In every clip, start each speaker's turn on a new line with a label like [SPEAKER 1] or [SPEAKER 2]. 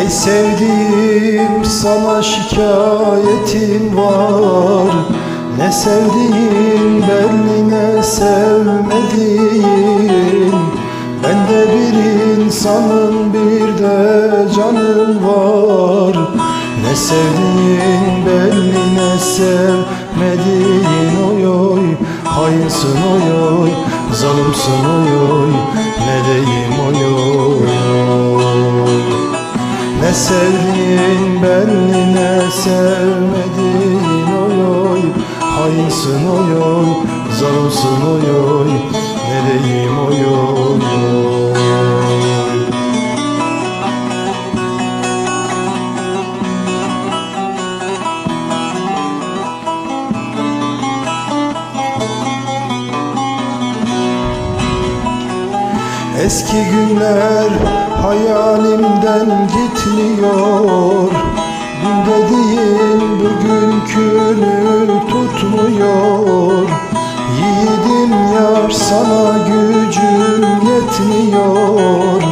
[SPEAKER 1] Ey sevdiğim sana şikayetim var. Ne sevdiğin belli ne sevmediğin Ben de bir insanın bir de canın var. Ne sevdiğin belli ne sevmediğin. Oy oy Hayırsın oy oy zalimsin oy oy. Ne diyeyim oy oy ne sevdiğin belli ne sevmediğin oy oy. Hainsin oy oy, zalimsin oy oy. Ne diyeyim oy oy oy. Eski günler hayalimden gitmiyor. Dün dediğin bugünkünü tutmuyor. Yiğidim yar sana gücüm yetmiyor.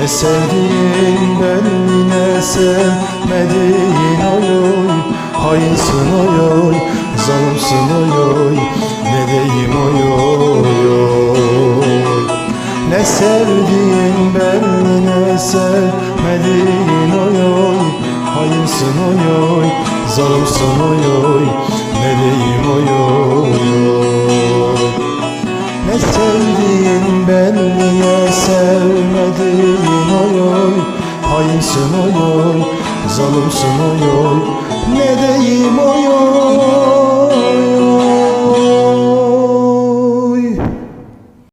[SPEAKER 1] Ne sevdiğin belli ne sevmediğin oy Hainsin oy oy, zalimsin oy oy sevdiğin belli ne sevmediğin oy oy. Hayırsın oy oy, zalimsin oy oy. Diyeyim oy oy Ne sevdiğin belli ne sevmediğin oy oy. Hayırsın oy oy, zalimsin oy oy. Diyeyim oy oy